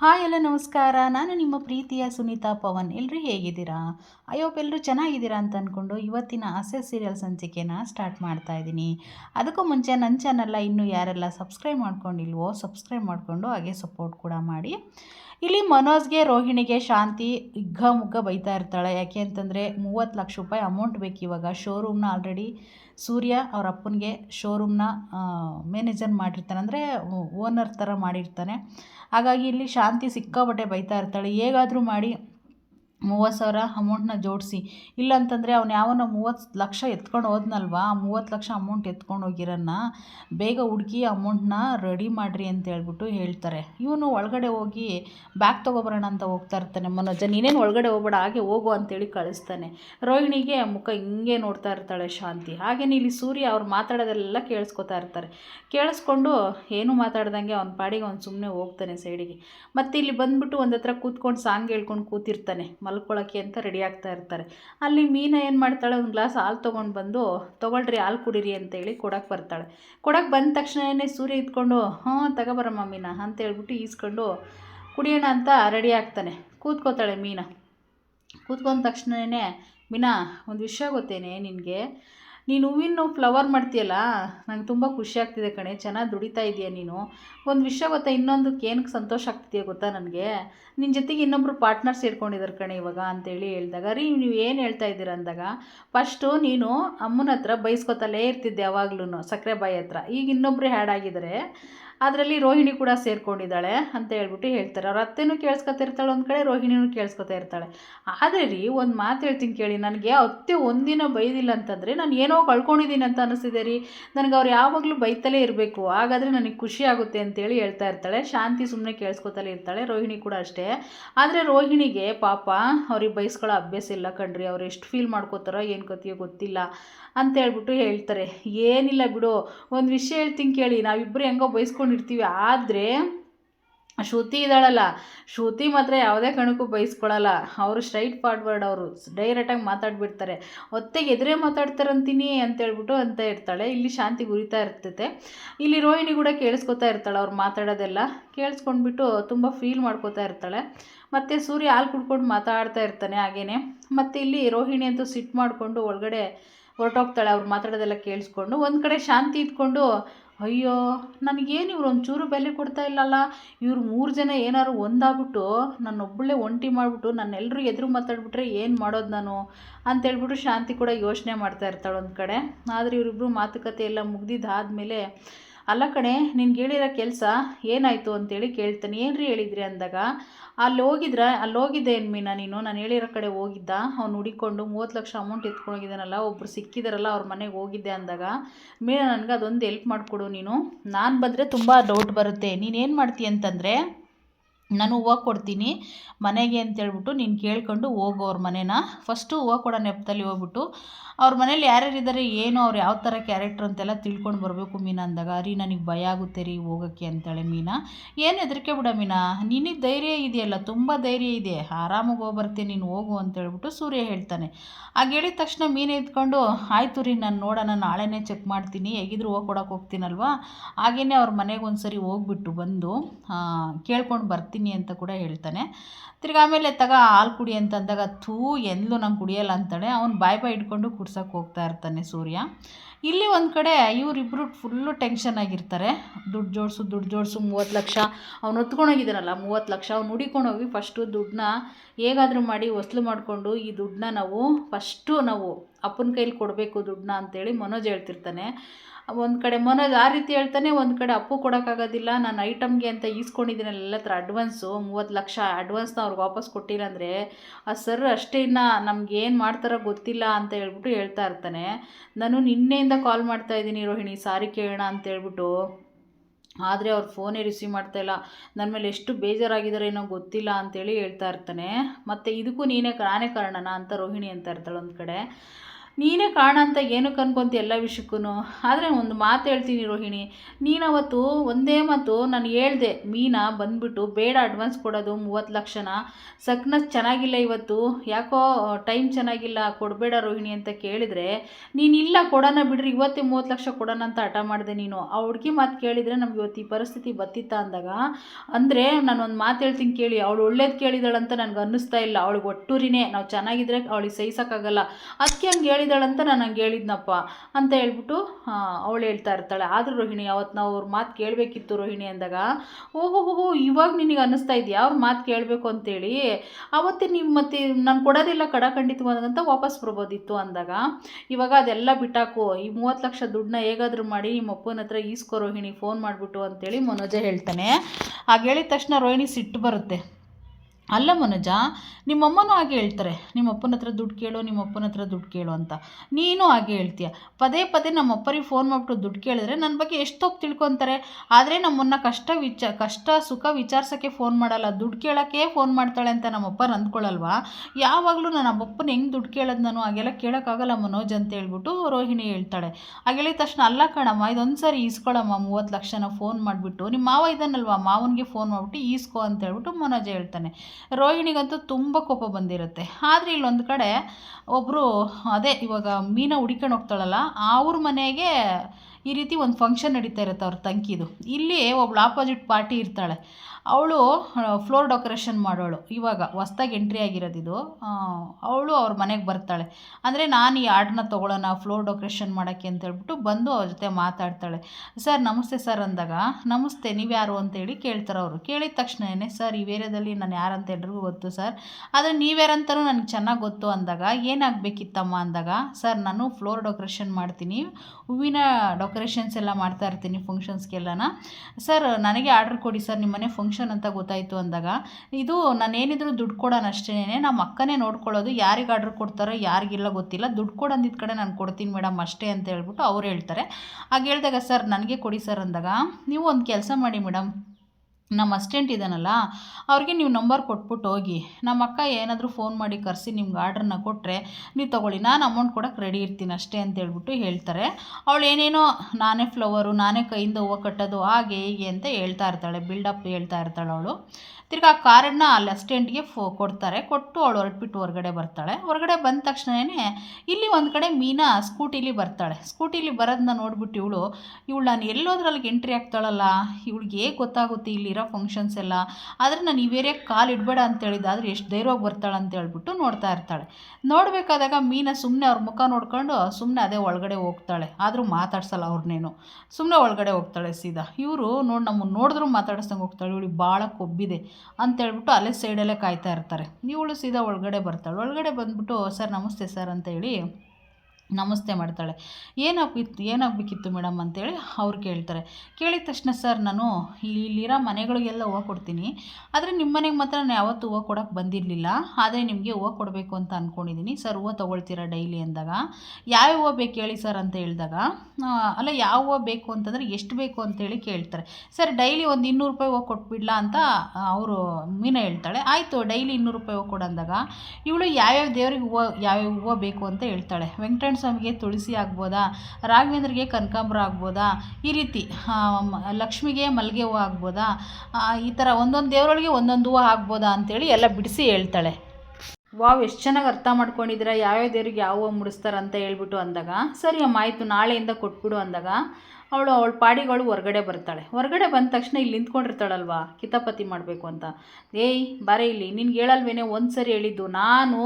Hi ಎಲ್ಲ, ನಮಸ್ಕಾರ. ನಾನು ನಿಮ್ಮ ಪ್ರೀತಿಯ ಸುನೀತಾ ಪವನ್. ಎಲ್ಲರೂ ಹೇಗಿದ್ದೀರಾ? ಅಯ್ಯೋಪ್ ಎಲ್ಲರೂ ಚೆನ್ನಾಗಿದ್ದೀರಾ ಅಂತ ಅಂದ್ಕೊಂಡು ಇವತ್ತಿನ ಅಸೆ ಸೀರಿಯಲ್ ಸಂಚಿಕೆನ ಸ್ಟಾರ್ಟ್ ಮಾಡ್ತಾ ಇದ್ದೀನಿ. ಅದಕ್ಕೂ ಮುಂಚೆ ನನ್ನ ಚಾನಲ್ನ ಇನ್ನೂ ಯಾರೆಲ್ಲ ಸಬ್ಸ್ಕ್ರೈಬ್ ಮಾಡ್ಕೊಂಡಿಲ್ವೋ ಸಬ್ಸ್ಕ್ರೈಬ್ ಮಾಡಿಕೊಂಡು ಹಾಗೆ ಸಪೋರ್ಟ್ ಕೂಡ ಮಾಡಿ. ಇಲ್ಲಿ ಮನೋಜ್ಗೆ ರೋಹಿಣಿಗೆ ಶಾಂತಿ ಇಗ್ಗ ಮುಗ್ಗ ಬೈತಾ ಇರ್ತಾಳೆ. ಯಾಕೆ ಅಂತಂದರೆ ಮೂವತ್ತು ಲಕ್ಷ ರೂಪಾಯಿ ಅಮೌಂಟ್ ಬೇಕು ಇವಾಗ. ಶೋರೂಮ್ನ ಆಲ್ರೆಡಿ ಸೂರ್ಯ ಅವ್ರ ಅಪ್ಪನಿಗೆ ಶೋರೂಮ್ನ ಮ್ಯಾನೇಜರ್ ಮಾಡಿರ್ತಾನೆ. ಅಂದರೆ ಓನರ್ ಥರ ಮಾಡಿರ್ತಾನೆ. ಹಾಗಾಗಿ ಇಲ್ಲಿ ಶಾಂತಿ ಸಿಕ್ಕಾಪಟ್ಟೆ ಬೈತಾ ಇರ್ತಾಳೆ. ಹೇಗಾದರೂ ಮಾಡಿ ಮೂವತ್ತು ಸಾವಿರ ಅಮೌಂಟ್ನ ಜೋಡಿಸಿ. ಇಲ್ಲಾಂತಂದರೆ ಅವ್ನು ಯಾವನೋ ಮೂವತ್ತು ಲಕ್ಷ ಎತ್ಕೊಂಡು ಹೋದ್ನಲ್ವಾ? ಆ ಮೂವತ್ತು ಲಕ್ಷ ಅಮೌಂಟ್ ಎತ್ಕೊಂಡು ಹೋಗಿರೋನ್ನ ಬೇಗ ಹುಡುಕಿ ಅಮೌಂಟ್ನ ರೆಡಿ ಮಾಡಿರಿ ಅಂತ ಹೇಳ್ಬಿಟ್ಟು ಹೇಳ್ತಾರೆ. ಇವನು ಒಳಗಡೆ ಹೋಗಿ ಬ್ಯಾಗ್ ತೊಗೊಬರೋಣ ಅಂತ ಹೋಗ್ತಾ ಇರ್ತಾನೆ ಮನೋಜ. ನೀನೇನು ಒಳಗಡೆ ಹೋಗ್ಬೇಡ, ಹಾಗೆ ಹೋಗು ಅಂತೇಳಿ ಕಳಿಸ್ತಾನೆ. ರೋಹಿಣಿಗೆ ಮುಖ ಹಿಂಗೆ ನೋಡ್ತಾ ಇರ್ತಾಳೆ ಶಾಂತಿ. ಹಾಗೇನೇ ಇಲ್ಲಿ ಸೂರ್ಯ ಅವ್ರು ಮಾತಾಡೋದೆಲ್ಲ ಕೇಳಿಸ್ಕೊತಾ ಇರ್ತಾರೆ. ಕೇಳಿಸ್ಕೊಂಡು ಏನು ಮಾತಾಡ್ದಂಗೆ ಅವ್ನ ಪಾಡಿಗೆ ಅವ್ನು ಸುಮ್ಮನೆ ಹೋಗ್ತಾನೆ ಸೈಡಿಗೆ. ಮತ್ತು ಇಲ್ಲಿ ಬಂದುಬಿಟ್ಟು ಒಂದು ಹತ್ರ ಕೂತ್ಕೊಂಡು ಸಾಂಗ್ ಹೇಳ್ಕೊಂಡು ಕೂತಿರ್ತಾನೆ. ಮಲ್ಕೊಳ್ಳೋಕ್ಕೆ ಅಂತ ರೆಡಿ ಆಗ್ತಾ ಇರ್ತಾರೆ. ಅಲ್ಲಿ ಮೀನ ಏನು ಮಾಡ್ತಾಳೆ? ಒಂದು ಗ್ಲಾಸ್ ಹಾಲು ತೊಗೊಂಡು ಬಂದು, ತೊಗೊಳ್ರಿ, ಹಾಲು ಕುಡೀರಿ ಅಂತೇಳಿ ಕೊಡೋಕೆ ಬರ್ತಾಳೆ. ಕೊಡೋಕೆ ಬಂದ ತಕ್ಷಣವೇ ಸೂರ್ಯ ಇದ್ಕೊಂಡು ಹ್ಞೂ ತಗೋಬರಮ್ಮ ಮೀನಾ ಅಂತ ಹೇಳ್ಬಿಟ್ಟು ಈಸ್ಕೊಂಡು, ಕುಡಿಯೋಣ ಅಂತ ರೆಡಿ ಆಗ್ತಾನೆ. ಕೂತ್ಕೋತಾಳೆ ಮೀನಾ. ಕೂತ್ಕೊಂಡ ತಕ್ಷಣವೇ ಮೀನಾ, ಒಂದು ವಿಷಯ ಗೊತ್ತೇನೆ ನಿನಗೆ. ನೀನು ಹೂವಿನ ಫ್ಲವರ್ ಮಾಡ್ತೀಯಲ್ಲ? ನಂಗೆ ತುಂಬ ಖುಷಿ ಆಗ್ತಿದೆ ಕಣೆ. ಚೆನ್ನಾಗಿ ದುಡಿತಾ ಇದೆಯಾ ನೀನು. ಒಂದು ವಿಷಯ ಗೊತ್ತಾ? ಇನ್ನೊಂದಕ್ಕೆ ಏನಕ್ಕೆ ಸಂತೋಷ ಆಗ್ತಿದೆಯಾ ಗೊತ್ತಾ ನನಗೆ? ನಿನ್ನ ಜೊತೆಗೆ ಇನ್ನೊಬ್ಬರು ಪಾರ್ಟ್ನರ್ ಸೇರ್ಕೊಂಡಿದ್ದಾರೆ ಕಣೆ ಇವಾಗ ಅಂತೇಳಿ ಹೇಳಿದಾಗ. ರೀ, ನೀವು ಏನು ಹೇಳ್ತಾ ಇದ್ದೀರ ಅಂದಾಗ ಫಸ್ಟು ನೀನು ಅಮ್ಮನ ಹತ್ರ ಬೈಸ್ಕೊತಲೇ ಇರ್ತಿದ್ದೆ ಯಾವಾಗ್ಲೂ ಸಕ್ಕರೆ ಬಾಯಿ ಹತ್ರ. ಈಗ ಇನ್ನೊಬ್ರು ಹ್ಯಾಡ್ ಆಗಿದ್ದಾರೆ ಅದರಲ್ಲಿ ರೋಹಿಣಿ ಕೂಡ ಸೇರ್ಕೊಂಡಿದ್ದಾಳೆ ಅಂತ ಹೇಳ್ಬಿಟ್ಟು ಹೇಳ್ತಾರೆ. ಅವ್ರ ಅತ್ತೆನೂ ಕೇಳಿಸ್ಕೊತಿರ್ತಾಳೆ, ಒಂದು ಕಡೆ ರೋಹಿಣಿನೂ ಕೇಳಿಸ್ಕೊತಾ ಇರ್ತಾಳೆ. ಆದರೆ ರೀ, ಒಂದು ಮಾತು ಹೇಳ್ತೀನಿ ಕೇಳಿ, ನನಗೆ ಅತ್ತೆ ಒಂದಿನ ಬೈದಿಲ್ಲ ಅಂತಂದರೆ ನಾನು ಏನೋ ಕಳ್ಕೊಂಡಿದ್ದೀನಿ ಅಂತ ಅನಿಸ್ತಿದೆ ರೀ. ನನಗೆ ಅವ್ರು ಯಾವಾಗಲೂ ಬೈತಲೇ ಇರಬೇಕು, ಹಾಗಾದರೆ ನನಗೆ ಖುಷಿ ಆಗುತ್ತೆ ಅಂತೇಳಿ ಹೇಳ್ತಾ ಇರ್ತಾಳೆ. ಶಾಂತಿ ಸುಮ್ಮನೆ ಕೇಳಿಸ್ಕೊತಲೇ ಇರ್ತಾಳೆ, ರೋಹಿಣಿ ಕೂಡ ಅಷ್ಟೇ. ಆದರೆ ರೋಹಿಣಿಗೆ ಪಾಪ ಅವ್ರಿಗೆ ಬೈಸ್ಕೊಳ್ಳೋ ಅಭ್ಯಾಸ ಇಲ್ಲ ಕಣ್ರಿ, ಅವ್ರು ಎಷ್ಟು ಫೀಲ್ ಮಾಡ್ಕೋತಾರೋ ಏನು ಕತಿಯೋ ಗೊತ್ತಿಲ್ಲ. ಅಂತ ಹೇಳ್ಬಿಟ್ಟು ಹೇಳ್ತಾರೆ. ಏನಿಲ್ಲ ಬಿಡು, ಒಂದು ವಿಷಯ ಹೇಳ್ತೀನಿ ಕೇಳಿ. ನಾವಿಬ್ಬರು ಹೆಂಗೋ ಬೈಸ್ಕೊಂಡಿರ್ತೀವಿ. ಆದರೆ, ಶ್ರುತಿ ಇದ್ದಾಳಲ್ಲ. ಶ್ರುತಿ ಮಾತ್ರ ಯಾವುದೇ ಕಣಕ್ಕೂ ಬಯಸ್ಕೊಳ್ಳಲ್ಲ ಅವರು ಸ್ಟ್ರೈಟ್ ಫಾರ್ವರ್ಡ್ ಅವರು. ಡೈರೆಕ್ಟಾಗಿ ಮಾತಾಡ್ಬಿಡ್ತಾರೆ. ಹೊತ್ತೆಗೆ ಎದುರೇ ಮಾತಾಡ್ತಾರಂತೀನಿ ಅಂತೇಳ್ಬಿಟ್ಟು ಅಂತ ಇರ್ತಾಳೆ. ಇಲ್ಲಿ ಶಾಂತಿ ಗುರಿತಾ ಇರ್ತೈತೆ. ಇಲ್ಲಿ ರೋಹಿಣಿ ಕೂಡ ಕೇಳಿಸ್ಕೊತಾ ಇರ್ತಾಳೆ ಅವ್ರು ಮಾತಾಡೋದೆಲ್ಲ. ಕೇಳಿಸ್ಕೊಂಡ್ಬಿಟ್ಟು ತುಂಬ ಫೀಲ್ ಮಾಡ್ಕೋತಾ ಇರ್ತಾಳೆ. ಮತ್ತು ಸೂರ್ಯ ಹಾಲು ಕುಡ್ಕೊಂಡು ಮಾತಾಡ್ತಾ ಇರ್ತಾನೆ ಹಾಗೇನೆ. ಮತ್ತು ಇಲ್ಲಿ ರೋಹಿಣಿ ಅಂತೂ ಸಿಟ್ಟು ಮಾಡಿಕೊಂಡು ಒಳಗಡೆ ಹೊರಟೋಗ್ತಾಳೆ, ಅವ್ರು ಮಾತಾಡೋದೆಲ್ಲ ಕೇಳಿಸ್ಕೊಂಡು. ಒಂದು ಕಡೆ ಶಾಂತಿ ಇದ್ಕೊಂಡು, ಅಯ್ಯೋ, ನನಗೇನು ಇವ್ರು ಒಂಚೂರು ಬೆಲೆ ಕೊಡ್ತಾ ಇಲ್ಲಲ್ಲ? ಇವ್ರು ಮೂರು ಜನ ಏನಾದ್ರು ಒಂದಾಗ್ಬಿಟ್ಟು ನನ್ನೊಬ್ಬಳೇ ಒಂಟಿ ಮಾಡಿಬಿಟ್ಟು ನನ್ನೆಲ್ಲರೂ ಎದುರು ಮಾತಾಡ್ಬಿಟ್ರೆ ಏನು ಮಾಡೋದು ನಾನು? ಅಂತೇಳ್ಬಿಟ್ಟು ಶಾಂತಿ ಕೂಡ ಯೋಚನೆ ಮಾಡ್ತಾ ಇರ್ತಾಳೆ ಒಂದು ಕಡೆ. ಆದರೆ ಇವರಿಬ್ಬರು ಮಾತುಕತೆ ಎಲ್ಲ ಮುಗ್ದಿದ್ದಾದಮೇಲೆ ಅಲ್ಲ ಕಣೆ, ನಿನ್ಗೆ ಹೇಳಿರೋ ಕೆಲಸ ಏನಾಯಿತು ಅಂತೇಳಿ ಕೇಳ್ತಾನೆ. ಏನು ರೀ ಹೇಳಿದ್ರಿ ಅಂದಾಗ, ಅಲ್ಲಿ ಹೋಗಿದ್ರೆ, ಅಲ್ಲಿ ಹೋಗಿದ್ದೆ ಏನು ಮೀನಾ ನೀನು? ನಾನು ಹೇಳಿರೋ ಕಡೆ ಹೋಗಿದ್ದ. ಅವ್ನು ಹುಡಿಕೊಂಡು ಮೂವತ್ತು ಲಕ್ಷ ಅಮೌಂಟ್ ಎತ್ಕೊಂಡೋಗಿದ್ದಾನಲ್ಲ ಒಬ್ಬರು ಸಿಕ್ಕಿದಾರಲ್ಲ, ಅವ್ರ ಮನೆಗೆ ಹೋಗಿದ್ದೆ ಅಂದಾಗ. ಮೀನಾ, ನನಗೆ ಅದೊಂದು ಎಲ್ಪ್ ಮಾಡಿಕೊಡು ನೀನು. ನಾನು ಬಂದರೆ ತುಂಬ ಡೌಟ್ ಬರುತ್ತೆ. ನೀನು ಏನು ಮಾಡ್ತೀಯ ಅಂತಂದರೆ ನಾನು ಹೂವು ಕೊಡ್ತೀನಿ. ಮನೆಗೆ ಅಂತೇಳ್ಬಿಟ್ಟು ನೀನು ಕೇಳ್ಕೊಂಡು ಹೋಗು ಅವ್ರ ಮನೇನ. ಫಸ್ಟು ಹೂವು ಕೊಡೋ ನೆಪದಲ್ಲಿ ಹೋಗ್ಬಿಟ್ಟು ಅವ್ರ ಮನೇಲಿ ಯಾರ್ಯಾರು ಇದ್ದಾರೆ ಏನು, ಅವ್ರು ಯಾವ ಥರ ಕ್ಯಾರೆಕ್ಟ್ರ್ ಅಂತೆಲ್ಲ ತಿಳ್ಕೊಂಡು ಬರಬೇಕು ಮೀನಾ ಅಂದಾಗ. ರೀ, ನನಗೆ ಭಯ ಆಗುತ್ತೆ ರೀ ಹೋಗೋಕ್ಕೆ ಅಂತಾಳೆ ಮೀನಾ. ಏನು ಹೆದರಿಕೆ ಬಿಡ ಮೀನಾ? ನಿನಗೆ ಧೈರ್ಯ ಇದೆಯಲ್ಲ, ತುಂಬ ಧೈರ್ಯ ಇದೆ. ಆರಾಮಾಗಿ ಹೋಗಿ ಬರ್ತೀನಿ ನೀನು ಹೋಗು ಅಂತೇಳ್ಬಿಟ್ಟು ಸೂರ್ಯ ಹೇಳ್ತಾನೆ. ಆಗ ಹೇಳಿದ ತಕ್ಷಣ ಮೀನು ಎತ್ಕೊಂಡು, ಆಯಿತು ರೀ, ನಾನು ನೋಡೋಣ, ನಾಳೆನೇ ಚೆಕ್ ಮಾಡ್ತೀನಿ. ಹೇಗಿದ್ರು ಹೋಗಿ ಕೊಡೋಕೆ ಹೋಗ್ತೀನಲ್ವಾ? ಹಾಗೇ ಅವ್ರ ಮನೆಗೆ ಒಂದು ಸರಿ ಹೋಗ್ಬಿಟ್ಟು ಬಂದು ಕೇಳ್ಕೊಂಡು ಬರ್ತೀನಿ. ಅಂತ ಕೂಡ ಹೇಳ್ತಾನೆ. ತಿರ್ಗಿ ಆಮೇಲೆ ತಗ ಹಾಲು ಕುಡಿ ಅಂತ ಅಂದಾಗ ಥೂ, ಎಂದಲೂ ನಂಗೆ ಕುಡಿಯಲ್ಲ ಅಂತಾಳೆ. ಅವ್ನು ಬಾಯ್ ಬಾಯ್ ಇಟ್ಕೊಂಡು ಕುಡ್ಸೋಕೆ ಹೋಗ್ತಾ ಇರ್ತಾನೆ ಸೂರ್ಯ. ಇಲ್ಲಿ ಒಂದು ಕಡೆ ಇವರಿಬ್ಬರು ಫುಲ್ಲು ಟೆನ್ಷನ್ ಆಗಿರ್ತಾರೆ. ದುಡ್ಡು ಜೋಡಿಸು ದುಡ್ಡು ಜೋಡಿಸು, ಮೂವತ್ತು ಲಕ್ಷ. ಅವ್ನು ಹೊತ್ಕೊಂಡೋಗಿದ್ದಾನಲ್ಲ ಮೂವತ್ತು ಲಕ್ಷ. ಅವ್ನು ಹುಡಿಕೊಂಡೋಗಿ ಫಸ್ಟು ದುಡ್ಡನ್ನ ಹೇಗಾದರೂ ಮಾಡಿ ವಸೂಲು ಮಾಡಿಕೊಂಡು ಈ ದುಡ್ಡನ್ನ ನಾವು ಫಸ್ಟು ನಾವು ಅಪ್ಪನ ಕೈಲಿ ಕೊಡಬೇಕು ದುಡ್ಡನ್ನ ಅಂತೇಳಿ ಮನೋಜ್ ಹೇಳ್ತಿರ್ತಾನೆ. ಒಂದು ಕಡೆ ಮನೋಜ್ ಆ ರೀತಿ ಹೇಳ್ತಾನೆ, ಒಂದು ಕಡೆ ಅಪ್ಪು ಕೊಡೋಕ್ಕಾಗೋದಿಲ್ಲ. ನಾನು ಐಟಮ್ಗೆ ಅಂತ ಈಸ್ಕೊಂಡಿದ್ದೀನಲ್ಲ ಎಲ್ಲ ಹತ್ರ ಅಡ್ವಾನ್ಸು ಮೂವತ್ತು ಲಕ್ಷ ಅಡ್ವಾನ್ಸ್ನ ಅವ್ರಿಗೆ ವಾಪಸ್ ಕೊಟ್ಟಿಲ್ಲ ಅಂದರೆ, ಆ ಸರ್ ಅಷ್ಟೇ ಇನ್ನು ನಮ್ಗೆ ಏನು ಮಾಡ್ತಾರೋ ಗೊತ್ತಿಲ್ಲ ಅಂತ ಹೇಳ್ಬಿಟ್ಟು ಹೇಳ್ತಾ ಇರ್ತಾನೆ. ನಾನು ನಿನ್ನೆಯಿಂದ ಕಾಲ್ ಮಾಡ್ತಾ ಇದ್ದೀನಿ ರೋಹಿಣಿ, ಸಾರಿ ಕೇಳೋಣ ಅಂತ ಹೇಳ್ಬಿಟ್ಟು. ಆದರೆ ಅವ್ರು ಫೋನೇ ರಿಸೀವ್ ಮಾಡ್ತಾಯಿಲ್ಲ ನನ್ನ ಮೇಲೆ ಎಷ್ಟು ಬೇಜಾರಾಗಿದ್ದಾರೆ ಏನೋ ಗೊತ್ತಿಲ್ಲ ಅಂತೇಳಿ ಹೇಳ್ತಾ ಇರ್ತಾನೆ. ಮತ್ತು ಇದಕ್ಕೂ ನೀನೇ ನಾನೇ ಕಾರಣನಾ ಅಂತ ರೋಹಿಣಿ ಅಂತ ಇರ್ತಾಳೆ ಒಂದು ಕಡೆ. ನೀನೇ ಕಾರಣ ಅಂತ ಏನಕ್ಕೆ ಅನ್ಕೊಂತ ಎಲ್ಲ ವಿಷಯಕ್ಕೂ ಆದರೆ ಒಂದು ಮಾತು ಹೇಳ್ತೀನಿ ರೋಹಿಣಿ, ನೀನವತ್ತು ಒಂದೇ ಮಾತು ನಾನು ಹೇಳ್ದೆ. ಮೀನಾ ಬಂದ್ಬಿಟ್ಟು ಬೇಡ ಅಡ್ವಾನ್ಸ್ ಕೊಡೋದು ಮೂವತ್ತು ಲಕ್ಷನ. ಸಕ್ನ ಚೆನ್ನಾಗಿಲ್ಲ ಇವತ್ತು. ಯಾಕೋ ಟೈಮ್ ಚೆನ್ನಾಗಿಲ್ಲ, ಕೊಡಬೇಡ ರೋಹಿಣಿ ಅಂತ ಕೇಳಿದರೆ, ನೀನು ಇಲ್ಲ ಕೊಡೋಣ ಬಿಡ್ರಿ, ಇವತ್ತೇ ಮೂವತ್ತು ಲಕ್ಷ ಕೊಡೋಣ ಅಂತ ಹಠ ಮಾಡಿದೆ ನೀನು. ಆ ಹುಡುಗಿ ಮಾತು ಕೇಳಿದರೆ ನಮ್ಗೆ ಇವತ್ತು ಈ ಪರಿಸ್ಥಿತಿ ಬತ್ತಿತ್ತ ಅಂದಾಗ, ಅಂದರೆ ಒಂದು ಮಾತು ಹೇಳ್ತೀನಿ ಕೇಳಿ, ಅವಳು ಒಳ್ಳೇದು ಕೇಳಿದಾಳಂತ ನನಗೆ ಅನ್ನಿಸ್ತಾ ಇಲ್ಲ. ಅವಳಿಗೆ ಒಟ್ಟೂರಿನೇ, ನಾವು ಚೆನ್ನಾಗಿದ್ರೆ ಅವಳಿಗೆ ಸಹಿಸೋಕ್ಕಾಗಲ್ಲ. ಅದಕ್ಕೆ ಹಂಗೆ ಹೇಳಿದಾಳಂತ ನಾನು ಹಂಗೆ ಹೇಳಿದ್ನಪ್ಪ ಅಂತ ಹೇಳ್ಬಿಟ್ಟು ಅವಳು ಹೇಳ್ತಾ ಇರ್ತಾಳೆ. ಆದರೂ ರೋಹಿಣಿ ಅವತ್ತು ನಾವು ಅವ್ರ ಮಾತು ಕೇಳಬೇಕಿತ್ತು ರೋಹಿಣಿ ಅಂದಾಗ. ಓಹೋ ಇವಾಗ ನಿನಗೆ ಅನ್ನಿಸ್ತಾ ಇದೆಯಾ? ಅವ್ರ ಮಾತು ಕೇಳಬೇಕು ಅಂತೇಳಿ. ಅವತ್ತೇ ನೀವು ಮತ್ತೆ ನಾನು ಕೊಡೋದಿಲ್ಲ ಕಡಖಂಡಿತವಾದಂತ ವಾಪಸ್ ಬರ್ಬೋದಿತ್ತು ಅಂದಾಗ. ಇವಾಗ ಅದೆಲ್ಲ ಬಿಟ್ಟಾಕು. ಈ ಮೂವತ್ತು ಲಕ್ಷ ದುಡ್ಡನ್ನ ಹೇಗಾದರೂ ಮಾಡಿ ನಿಮ್ಮ ಅಪ್ಪನ ಹತ್ರ ಈಸ್ಕೋ ರೋಹಿಣಿ, ಫೋನ್ ಮಾಡಿಬಿಟ್ಟು ಅಂತೇಳಿ ಮನೋಜ ಹೇಳ್ತಾನೆ. ಹಾಗೆ ಹೇಳಿದ ತಕ್ಷಣ ರೋಹಿಣಿ ಸಿಟ್ಟು ಬರುತ್ತೆ. ಅಲ್ಲ ಮನೋಜ, ನಿಮ್ಮಮ್ಮನೂ ಹಾಗೆ ಹೇಳ್ತಾರೆ. ನಿಮ್ಮ ಅಪ್ಪನ ಹತ್ರ ದುಡ್ಡು ಕೇಳು, ನಿಮ್ಮಪ್ಪನ ಹತ್ರ ದುಡ್ಡು ಕೇಳು ಅಂತ. ನೀನು ಹಾಗೆ ಹೇಳ್ತೀಯ. ಪದೇ ಪದೇ ನಮ್ಮ ಅಪ್ಪರಿಗೆ ಫೋನ್ ಮಾಡಿಬಿಟ್ಟು ದುಡ್ಡು ಕೇಳಿದ್ರೆ ನನ್ನ ಬಗ್ಗೆ ಎಷ್ಟು ತಪ್ಪು ತಿಳ್ಕೊತಾರೆ? ಆದರೆ ನಮ್ಮನ್ನ ಕಷ್ಟ ವಿಚ, ಕಷ್ಟ ಸುಖ ವಿಚಾರಿಸೋಕ್ಕೆ ಫೋನ್ ಮಾಡಲ್ಲ. ದುಡ್ಡು ಕೇಳೋಕ್ಕೆ ಫೋನ್ ಮಾಡ್ತಾಳೆ ಅಂತ ನಮ್ಮಪ್ಪ ಅಂದ್ಕೊಳ್ಳಲ್ವಾ ಯಾವಾಗಲೂ ನಾನು ನಮ್ಮಪ್ಪನ ಹೆಂಗೆ ದುಡ್ಡು ಕೇಳೋದು ನಾನು ಹಾಗೆಲ್ಲ ಕೇಳೋಕ್ಕಾಗಲ್ಲ ಮನೋಜ್ ಅಂತ ಹೇಳ್ಬಿಟ್ಟು ರೋಹಿಣಿ ಹೇಳ್ತಾಳೆ. ಹಾಗೆ ಹೇಳಿದ ತಕ್ಷಣ, ಅಲ್ಲ ಕಣಮ್ಮ ಇದೊಂದು ಸರಿ ಈಸ್ಕೊಳಮ್ಮ. ಮೂವತ್ತು ಲಕ್ಷನ ಫೋನ್ ಮಾಡಿಬಿಟ್ಟು. ನಿಮ್ಮ ಮಾವ ಇದ್ದಾನಲ್ವಾ ಮಾವನಿಗೆ ಫೋನ್ ಮಾಡಿಬಿಟ್ಟು ಈಸ್ಕೊ ಅಂತ ಹೇಳ್ಬಿಟ್ಟು ಮನೋಜ್ ಹೇಳ್ತಾನೆ. ರೋಹಿಣಿಗಂತೂ ತುಂಬ ಕೋಪ ಬಂದಿರುತ್ತೆ. ಆದರೆ ಇಲ್ಲೊಂದು ಕಡೆ ಒಬ್ಬರು ಅದೇ ಇವಾಗ ಮೀನ ಹುಡಿಕೊಂಡು ಹೋಗ್ತಾಳಲ್ಲ, ಅವ್ರ ಮನೆಗೆ ಈ ರೀತಿ ಒಂದು ಫಂಕ್ಷನ್ ನಡೀತಾ ಇರುತ್ತೆ ಅವ್ರ ತಂಕಿದು ಇಲ್ಲಿ ಒಬ್ಳು ಆಪೋಸಿಟ್ ಪಾರ್ಟಿ ಇರ್ತಾಳೆ. ಅವಳು ಫ್ಲೋರ್ ಡೆಕೋರೇಷನ್ ಮಾಡೋಳು. ಇವಾಗ ಹೊಸ್ದಾಗಿ ಎಂಟ್ರಿ ಆಗಿರೋದಿದು ಅವಳು ಅವ್ರ ಮನೆಗೆ ಬರ್ತಾಳೆ. ಅಂದರೆ ನಾನು ಈ ಆರ್ಡ್ರನ್ನ ತೊಗೊಳ್ಳೋಣ ಫ್ಲೋರ್ ಡೆಕೋರೇಷನ್ ಮಾಡೋಕ್ಕೆ ಅಂತ ಹೇಳ್ಬಿಟ್ಟು ಬಂದು ಅವ್ರ ಜೊತೆ ಮಾತಾಡ್ತಾಳೆ. ಸರ್, ನಮಸ್ತೆ ಸರ್ ಅಂದಾಗ, ನಮಸ್ತೆ ನೀವು ಯಾರು ಅಂತೇಳಿ ಕೇಳ್ತಾರೆ ಅವರು. ಕೇಳಿದ ತಕ್ಷಣವೇ ಸರ್, ಈ ಏರಿಯಾದಲ್ಲಿ ನಾನು ಯಾರಂತ ಎಲ್ರಿಗೂ ಗೊತ್ತು ಸರ್. ಆದರೆ ನೀವ್ಯಾರಂತಲೂ ನನಗೆ ಚೆನ್ನಾಗಿ ಗೊತ್ತು ಅಂದಾಗ, ಏನಾಗಬೇಕಿತ್ತಮ್ಮ? ಅಂದಾಗ, ಸರ್, ನಾನು ಫ್ಲೋರ್ ಡೆಕೋರೇಷನ್ ಮಾಡ್ತೀನಿ. ಹೂವಿನ ಡೆಕೋರೇಷನ್ಸ್ ಎಲ್ಲ ಮಾಡ್ತಾ ಇರ್ತೀನಿ ಫಂಕ್ಷನ್ಸ್ಗೆಲ್ಲನ ಸರ್, ನನಗೆ ಆರ್ಡ್ರ್ ಕೊಡಿ ಸರ್ ನಿಮ್ಮ ಮನೆ ಫಂಕ್ಷನ್ ಫಂಕ್ಷನ್ ಅಂತ ಗೊತ್ತಾಯಿತು ಅಂದಾಗ, ಇದು ನಾನೇನಿದ್ರು ದುಡ್ಡು ಕೊಡೋಣ ಅಷ್ಟೇ ನಮ್ಮ ಅಕ್ಕನೇ ನೋಡ್ಕೊಳ್ಳೋದು ಯಾರಿಗೆ ಆರ್ಡ್ರ್ ಕೊಡ್ತಾರೋ ಯಾರಿಗಿಲ್ಲ ಗೊತ್ತಿಲ್ಲ, ದುಡ್ಡು ಕೊಡಂದಿದ್ದ ಕಡೆ ನಾನು ಕೊಡ್ತೀನಿ ಮೇಡಮ್ ಅಷ್ಟೇ ಅಂತ ಹೇಳ್ಬಿಟ್ಟು ಅವ್ರು ಹೇಳ್ತಾರೆ. ಆಗ ಹೇಳಿದಾಗ, ಸರ್, ನನಗೆ ಕೊಡಿ ಸರ್ ಅಂದಾಗ, ನೀವು ಒಂದು ಕೆಲಸ ಮಾಡಿ ಮೇಡಮ್ ನಮ್ಮ ಅಸ್ಟೆಂಟ್ ಇದ್ದಾನಲ್ಲ ಅವ್ರಿಗೆ ನೀವು ನಂಬರ್ ಕೊಟ್ಬಿಟ್ಟು ಹೋಗಿ. ನಮ್ಮ ಅಕ್ಕ ಏನಾದರೂ ಫೋನ್ ಮಾಡಿ ಕರೆಸಿ ನಿಮ್ಗೆ ಆರ್ಡ್ರನ್ನ ಕೊಟ್ಟರೆ ನೀವು ತೊಗೊಳ್ಳಿ. ನಾನು ಅಮೌಂಟ್ ಕೊಡೋಕ್ಕೆ ರೆಡಿ ಇರ್ತೀನಿ ಅಷ್ಟೇ ಅಂತ ಹೇಳ್ಬಿಟ್ಟು ಹೇಳ್ತಾರೆ. ಅವಳು ಏನೇನೋ ನಾನೇ ಫ್ಲವರು ನಾನೇ ಕೈಯಿಂದ ಹೂವು ಕಟ್ಟೋದು, ಹಾಗೆ ಹೀಗೆ ಅಂತ ಹೇಳ್ತಾ ಇರ್ತಾಳೆ ಬಿಲ್ಡಪ್ ಹೇಳ್ತಾ ಇರ್ತಾಳೆ ಅವಳು. ತಿರ್ಗಿ ಆ ಕಾರ್ಡನ್ನ ಅಲ್ಲಿ ಅಸ್ಟೆಂಟ್ಗೆ ಫೋ, ಕೊಡ್ತಾರೆ. ಕೊಟ್ಟು ಅವಳು ಹೊರಟ್ಬಿಟ್ಟು ಹೊರಗಡೆ ಬರ್ತಾಳೆ. ಹೊರಗಡೆ ಬಂದ ತಕ್ಷಣವೇ ಇಲ್ಲಿ ಒಂದು ಕಡೆ ಮೀನಾ ಸ್ಕೂಟಿಲಿ ಬರ್ತಾಳೆ. ಸ್ಕೂಟಿಲಿ ಬರೋದನ್ನ ನೋಡ್ಬಿಟ್ಟು ಇವಳು ಇವಳು ನಾನು ಎಲ್ಲೋದ್ರಲ್ಲಿ ಎಂಟ್ರಿ ಆಗ್ತಾಳಲ್ಲ ಇವಳಿಗೆ ಹೇಗೆ ಗೊತ್ತಾಗುತ್ತೆ ಇಲ್ಲಿರೋ ಫಂಕ್ಷನ್ಸ್ ಎಲ್ಲ. ಆದರೆ ನಾನು ಈ ಬೇರೆ ಕಾಲು ಇಡಬೇಡ ಅಂತ ಹೇಳಿದ್ದು ಆದರೆ ಎಷ್ಟು ಧೈರ್ಯವಾಗಿ ಬರ್ತಾಳೆ ಅಂತ ಹೇಳ್ಬಿಟ್ಟು ನೋಡ್ತಾ ಇರ್ತಾಳೆ. ನೋಡಬೇಕಾದಾಗ ಮೀನ ಸುಮ್ಮನೆ ಅವ್ರ ಮುಖ ನೋಡ್ಕೊಂಡು ಸುಮ್ಮನೆ ಅದೇ ಒಳಗಡೆ ಹೋಗ್ತಾಳೆ. ಆದರೂ ಮಾತಾಡ್ಸಲ್ಲ ಅವ್ರನ್ನೇನು ಸುಮ್ಮನೆ ಒಳಗಡೆ ಹೋಗ್ತಾಳೆ ಸೀದಾ. ಇವರು ನೋಡಿ ನಮ್ಮನ್ನು ನೋಡಿದ್ರು ಮಾತಾಡಿಸ್ದಂಗೆ ಹೋಗ್ತಾಳೆ. ಇವಳಿಗೆ ಭಾಳ ಕೊಬ್ಬಿದೆ ಅಂತೇಳ್ಬಿಟ್ಟು ಅಲ್ಲೇ ಸೈಡಲ್ಲೇ ಕಾಯ್ತಾ ಇರ್ತಾರೆ. ಇವಳು ಸೀದಾ ಒಳಗಡೆ ಬರ್ತಾಳೆ. ಒಳಗಡೆ ಬಂದುಬಿಟ್ಟು, ಸರ್, ನಮಸ್ತೆ ಸರ್ ಅಂತ ಹೇಳಿ ನಮಸ್ತೆ ಮಾಡ್ತಾಳೆ. ಏನಾಗ್ಬಿತ್ತು ಏನಾಗಬೇಕಿತ್ತು ಮೇಡಮ್ ಅಂತೇಳಿ ಅವ್ರು ಕೇಳ್ತಾರೆ. ಕೇಳಿದ ತಕ್ಷಣ ಸರ್ ನಾನು ಇಲ್ಲಿರೋ ಮನೆಗಳಿಗೆಲ್ಲ ಹೂವು ಕೊಡ್ತೀನಿ. ಆದರೆ ನಿಮ್ಮ ಮನೆಗೆ ಮಾತ್ರ ನಾನು ಯಾವತ್ತೂ ಹೂವು ಕೊಡೋಕ್ಕೆ ಬಂದಿರಲಿಲ್ಲ. ಆದರೆ ನಿಮಗೆ ಹೂವು ಕೊಡಬೇಕು ಅಂತ ಅಂದ್ಕೊಂಡಿದ್ದೀನಿ ಸರ್ ಹೂವು ತೊಗೊಳ್ತೀರಾ ಡೈಲಿ ಅಂದಾಗ. ಯಾವ ಹೂವು ಬೇಕು ಹೇಳಿ ಸರ್ ಅಂತ ಹೇಳಿದಾಗ ಅಲ್ಲ ಯಾವ ಹೂವು ಬೇಕು ಅಂತಂದರೆ ಎಷ್ಟು ಬೇಕು ಅಂತೇಳಿ ಕೇಳ್ತಾರೆ. ಸರ್ ಡೈಲಿ ಒಂದು ಇನ್ನೂರು ರೂಪಾಯಿ ಹೂವು ಕೊಟ್ಬಿಡ್ಲಾ ಅಂತ ಅವರು ಮೀನ ಹೇಳ್ತಾಳೆ. ಆಯಿತು ಡೈಲಿ ಇನ್ನೂರು ರೂಪಾಯಿ ಹೂವು ಕೊಡಂದಾಗ ಇವಳು ಯಾವ್ಯಾವ ದೇವ್ರಿಗೆ ಹೂವು ಯಾವ್ಯಾವ ಹೂವು ಬೇಕು ಅಂತ ಹೇಳ್ತಾಳೆ. ವೆಂಕಟ ಸ್ವಾಮಿಗೆ ತುಳಸಿ ಆಗ್ಬೋದಾ? ರಾಘವೇಂದ್ರಿಗೆ ಕನಕಾಂಬರ ಆಗ್ಬೋದಾ? ಈ ರೀತಿ ಲಕ್ಷ್ಮಿಗೆ ಮಲ್ಲಿಗೆ ಹೂವು ಆಗ್ಬೋದಾ? ಈ ಥರ ಒಂದೊಂದು ದೇವರೊಳಗೆ ಒಂದೊಂದು ಹೂವು ಆಗ್ಬೋದಾ ಅಂತೇಳಿ ಎಲ್ಲ ಬಿಡಿಸಿ ಹೇಳ್ತಾಳೆ. ವಾವ್, ಎಷ್ಟು ಚೆನ್ನಾಗಿ ಅರ್ಥ ಮಾಡ್ಕೊಂಡಿದ್ದೀರಾ? ಯಾವ್ಯಾವ ದೇವ್ರಿಗೆ ಯಾವ ಹೂವು ಮುಡಿಸ್ತಾರಂತ ಹೇಳ್ಬಿಟ್ಟು ಅಂದಾಗ, ಸರಿ ಅಮ್ಮ, ಆಯಿತು, ನಾಳೆಯಿಂದ ಕೊಟ್ಬಿಡು ಅಂದಾಗ ಅವಳು ಅವಳ ಪಾಡಿಗಳು ಹೊರಗಡೆ ಬರ್ತಾಳೆ. ಹೊರಗಡೆ ಬಂದ ತಕ್ಷಣ ಇಲ್ಲಿ ನಿಂತ್ಕೊಂಡಿರ್ತಾಳಲ್ವಾ? ಕಿತಾಪತಿ ಮಾಡಬೇಕು ಅಂತ. ಏಯ್, ಬಾರೆ ಇಲ್ಲಿ, ನಿನ್ಗೆ ಹೇಳಲ್ವೇನೆ ಒಂದು ಸರಿ ಹೇಳಿದ್ದು, ನಾನು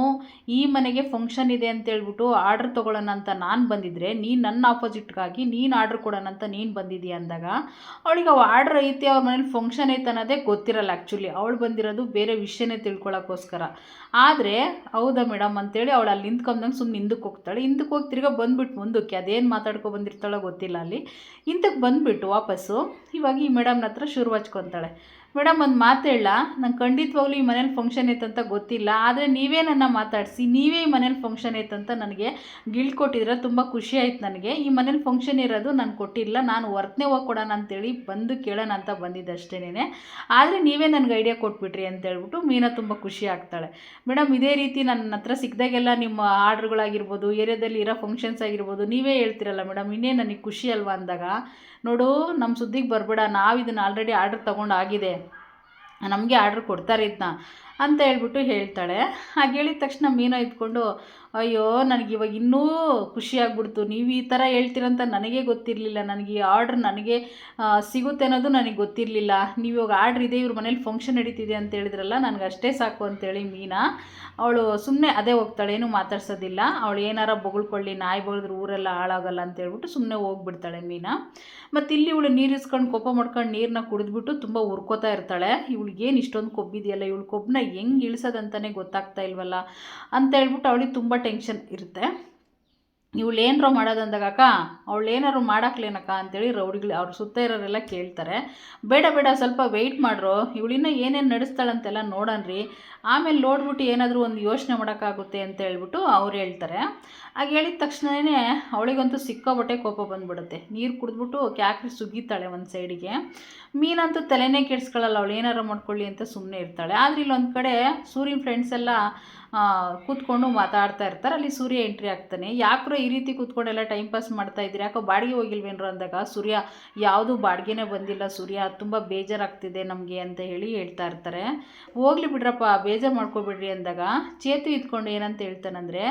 ಈ ಮನೆಗೆ ಫಂಕ್ಷನ್ ಇದೆ ಅಂತೇಳ್ಬಿಟ್ಟು ಆರ್ಡ್ರ್ ತೊಗೊಳ್ಳೋಣ ಅಂತ ನಾನು ಬಂದಿದ್ದರೆ ನೀನು ನನ್ನ ಆಪೋಸಿಟ್ಗಾಗಿ ನೀನು ಆರ್ಡ್ರ್ ಕೊಡೋಣ ಅಂತ ನೀನು ಬಂದಿದ್ದೀಯ ಅಂದಾಗ, ಅವಳಿಗೆ ಅವು ಆರ್ಡ್ರ್ ಐತೆ, ಅವ್ರ ಮನೇಲಿ ಫಂಕ್ಷನ್ ಐತೆ ಅನ್ನೋದೇ ಗೊತ್ತಿರಲ್ಲ ಆ್ಯಕ್ಚುಲಿ ಅವಳು ಬಂದಿರೋದು ಬೇರೆ ವಿಷಯನೇ ತಿಳ್ಕೊಳ್ಳೋಕ್ಕೋಸ್ಕರ ಆದರೆ, ಹೌದಾ ಮೇಡಮ್ ಅಂತೇಳಿ ಅವಳು ಅಲ್ಲಿ ನಿಂತ್ಕೊಂಡಂಗೆ ಸುಮ್ಮನೆ ಹಿಂದಕ್ಕೆ ಹೋಗ್ತಾಳೆ. ಹಿಂದಕ್ಕೆ ಹೋಗಿ ತಿರ್ಗಾ ಬಂದ್ಬಿಟ್ಟು ಮುಂದಕ್ಕೆ, ಅದೇನು ಮಾತಾಡ್ಕೊ ಬಂದಿರ್ತಾಳೋ ಗೊತ್ತಿಲ್ಲ ಅಲ್ಲಿ. ಇಂಥಕ್ಕೆ ಬಂದುಬಿಟ್ಟು ವಾಪಸ್ಸು ಇವಾಗ ಈ ಮೇಡಮ್ನ ಹತ್ರ ಶುರು ಹಚ್ಕೊತಾಳೆ. ಮೇಡಮ್, ಒಂದು ಮಾತು ಹೇಳ. ನಂಗೆ ಖಂಡಿತವಾಗ್ಲೂ ಈ ಮನೇಲಿ ಫಂಕ್ಷನ್ ಐತಂತ ಗೊತ್ತಿಲ್ಲ. ಆದರೆ ನೀವೇ ನನ್ನ ಮಾತಾಡಿಸಿ, ನೀವೇ ಈ ಮನೇಲಿ ಫಂಕ್ಷನ್ ಐತಂತ ನನಗೆ ಗಿಲ್ಟ್ ಕೊಟ್ಟಿದ್ರೆ ತುಂಬ ಖುಷಿ ಆಯ್ತು ನನಗೆ. ಈ ಮನೇಲಿ ಫಂಕ್ಷನ್ ಇರೋದು ನಾನು ಕೊಟ್ಟಿಲ್ಲ, ನಾನು ವರ್ತನೆ ಹೋಗಿ ಕೊಡೋಣ ಅಂತೇಳಿ ಬಂದು ಕೇಳೋಣ ಅಂತ ಬಂದಿದ್ದೆ ಅಷ್ಟೇನೆ ಆದರೆ ನೀವೇ ನನಗೆ ಐಡಿಯಾ ಕೊಟ್ಬಿಟ್ರಿ ಅಂತ ಹೇಳ್ಬಿಟ್ಟು ಮೀನಾ ತುಂಬ ಖುಷಿ ಆಗ್ತಾಳೆ. ಮೇಡಮ್, ಇದೇ ರೀತಿ ನನ್ನ ಹತ್ರ ಸಿಕ್ಕಿದಾಗೆಲ್ಲ ನಿಮ್ಮ ಆರ್ಡ್ರ್ಗಳಾಗಿರ್ಬೋದು, ಏರಿಯಾದಲ್ಲಿ ಇರೋ ಫಂಕ್ಷನ್ಸ್ ಆಗಿರ್ಬೋದು, ನೀವೇ ಹೇಳ್ತಿರಲ್ಲ ಮೇಡಮ್ ಇನ್ನೇ ನನಗೆ ಖುಷಿ ಅಲ್ವಾ ಅಂದಾಗ? ನೋಡು ನಮ್ಮ ಸುದ್ದಿಗೆ ಬರಬೇಡ, ನಾವು ಇದನ್ನು ಆಲ್ರೆಡಿ ಆರ್ಡ್ರ್ ತೊಗೊಂಡು ಆಗಿದೆ. ನಮಗೆ ಆರ್ಡ್ರ್ ಕೊಡ್ತಾರೆ ಇದನ್ನ ಅಂತ ಹೇಳ್ಬಿಟ್ಟು ಹೇಳ್ತಾಳೆ. ಹಾಗೆ ಹೇಳಿದ ತಕ್ಷಣ ಮೀನಾ ಇದ್ಕೊಂಡು ಅಯ್ಯೋ, ನನಗೆ ಇವಾಗ ಇನ್ನೂ ಖುಷಿಯಾಗ್ಬಿಡ್ತು ನೀವು ಈ ಥರ ಹೇಳ್ತೀರಂತ ನನಗೆ ಗೊತ್ತಿರಲಿಲ್ಲ. ನನಗೆ ಈ ಆರ್ಡ್ರ್ ನನಗೆ ಸಿಗುತ್ತೆ ಅನ್ನೋದು ನನಗೆ ಗೊತ್ತಿರಲಿಲ್ಲ. ನೀವು ಇವಾಗ ಆರ್ಡ್ರ್ ಇದೆ, ಇವ್ರ ಮನೇಲಿ ಫಂಕ್ಷನ್ ನಡೀತಿದೆ ಅಂತ ಹೇಳಿದ್ರಲ್ಲ, ನನಗೆ ಅಷ್ಟೇ ಸಾಕು ಅಂತೇಳಿ ಮೀನಾ. ಅವಳು ಸುಮ್ಮನೆ ಅದೇ ಹೋಗ್ತಾಳೆ, ಏನು ಮಾತಾಡ್ಸೋದಿಲ್ಲ. ಅವಳು ಏನಾರ ಬೊಗಳ್ಕೊಳ್ಳಿ, ನಾಯಿ ಬಳಿದ್ರೆ ಊರೆಲ್ಲ ಹಾಳಾಗಲ್ಲ ಅಂತ ಹೇಳ್ಬಿಟ್ಟು ಸುಮ್ಮನೆ ಹೋಗ್ಬಿಡ್ತಾಳೆ ಮೀನಾ. ಮತ್ತು ಇಲ್ಲಿ ಇವಳು ನೀರು ಇಸ್ಕೊಂಡು ಕೋಪ ಮಾಡ್ಕೊಂಡು ನೀರನ್ನ ಕುಡಿದ್ಬಿಟ್ಟು ತುಂಬ ಉರ್ಕೋತಾ ಇರ್ತಾಳೆ. ಇವಳಿಗೇನು ಇಷ್ಟೊಂದು ಕೊಬ್ಬಿದೆಯಲ್ಲ, ಇವಳು ಕೊಬ್ಬನ್ನ ಹೆಂಗೆ ಇಳಿಸೋದಂತಲೇ ಗೊತ್ತಾಗ್ತಾ ಇಲ್ವಲ್ಲ? ಅಂತ ಹೇಳ್ಬಿಟ್ಟು ಅವಳಿಗೆ ತುಂಬ ಟೆನ್ಷನ್ ಇರುತ್ತೆ. ಇವಳು ಮಾಡೋದಂದಾಗಕ್ಕ ಅವಳು ಏನಾರು ಮಾಡಾಕ್ಲೇನಕ್ಕ? ಅಂತೇಳಿ ರೌಡಿಗಳು ಅವ್ರ ಸುತ್ತ ಇರೋರೆಲ್ಲ ಕೇಳ್ತಾರೆ. ಬೇಡ ಬೇಡ, ಸ್ವಲ್ಪ ವೆಯ್ಟ್ ಮಾಡ್ರು. ಇವಳಿನ್ನ ಏನೇನು ನಡೆಸ್ತಾಳಂತೆಲ್ಲ ನೋಡೋಣ್ರಿ ಆಮೇಲೆ ನೋಡ್ಬಿಟ್ಟು ಏನಾದರೂ ಒಂದು ಯೋಚನೆ ಮಾಡೋಕ್ಕಾಗುತ್ತೆ ಅಂತ ಹೇಳ್ಬಿಟ್ಟು ಅವ್ರು ಹೇಳ್ತಾರೆ. ಆಗ ಹೇಳಿದ ತಕ್ಷಣವೇ ಅವಳಿಗಂತೂ ಸಿಕ್ಕಾಬಟ್ಟೆ ಕೋಪ ಬಂದ್ಬಿಡುತ್ತೆ. ನೀರು ಕುಡಿದ್ಬಿಟ್ಟು ಕ್ಯಾಕ್ರಿ ಸುಗಿತಾಳೆ ಒಂದು ಸೈಡಿಗೆ. ಮೀನಂತೂ ತಲೆನೇ ಕೆಡ್ಸ್ಕೊಳ್ಳಲ್ಲ ಅವಳು ಏನಾರು ಮಾಡ್ಕೊಳ್ಳಿ ಅಂತ ಸುಮ್ಮನೆ ಇರ್ತಾಳೆ. ಆದರೆ ಇಲ್ಲೊಂದು ಕಡೆ ಸೂರ್ಯನ ಫ್ರೆಂಡ್ಸ್ ಎಲ್ಲ ಕೂತ್ಕೊಂಡು ಮಾತಾಡ್ತಾ ಇರ್ತಾರೆ. ಅಲ್ಲಿ ಸೂರ್ಯ ಎಂಟ್ರಿ ಆಗ್ತಾನೆ. ಯಾಕ್ರೋ ಈ ರೀತಿ ಕೂತ್ಕೊಂಡೆಲ್ಲ ಟೈಮ್ ಪಾಸ್ ಮಾಡ್ತಾ ಇದ್ದೀರಿ? ಯಾಕೋ ಬಾಡಿಗೆ ಹೋಗಿಲ್ವೇನ್ರು ಅಂದಾಗ ಸೂರ್ಯ ಯಾವುದು ಬಾಡಿಗೆನೇ ಬಂದಿಲ್ಲ. ಸೂರ್ಯ ತುಂಬ ಬೇಜಾರಾಗ್ತಿದೆ ನಮಗೆ ಅಂತ ಹೇಳಿ ಹೇಳ್ತಾ ಇರ್ತಾರೆ. ಹೋಗ್ಲಿ ಬಿಡ್ರಪ್ಪ, ಬೇಜಾರು ಮಾಡ್ಕೊಬಿಡ್ರಿ ಅಂದಾಗ ಚೇತು ಇದ್ಕೊಂಡು ಏನಂತ ಹೇಳ್ತಾನಂದರೆ,